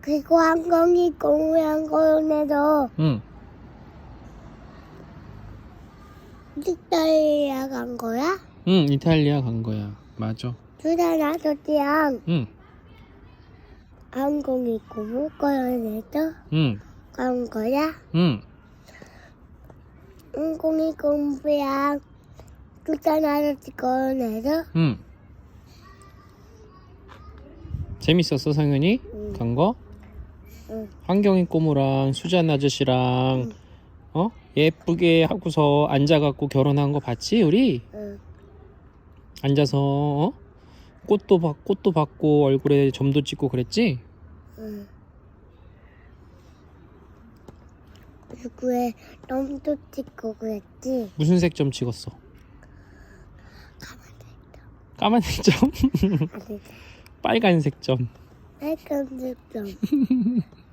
그리고 한강이 공연공원에서 응. 이탈리아 간 거야? 응, 이탈리아 간 거야. 맞아. 두산 아저씨랑 응. 항공이 공원에서 응. 간 거야? 응. 항공이 공부랑 두산 아저씨 공원에서 응. 재밌었어, 상현이? 응. 간 거? 응. 환경이 꼬무랑 수잔 아저씨랑 어? 예쁘게 하고서 앉아갖고 결혼한 거 봤지, 우리? 응. 앉아서 어? 꽃도 받 꽃도 받고 얼굴에 점도 찍고 그랬지? 응. 얼굴에 땀도 찍고 그랬지? 무슨 색 점 찍었어? 까만색 점? 아니 빨간색 점. 빨간색 점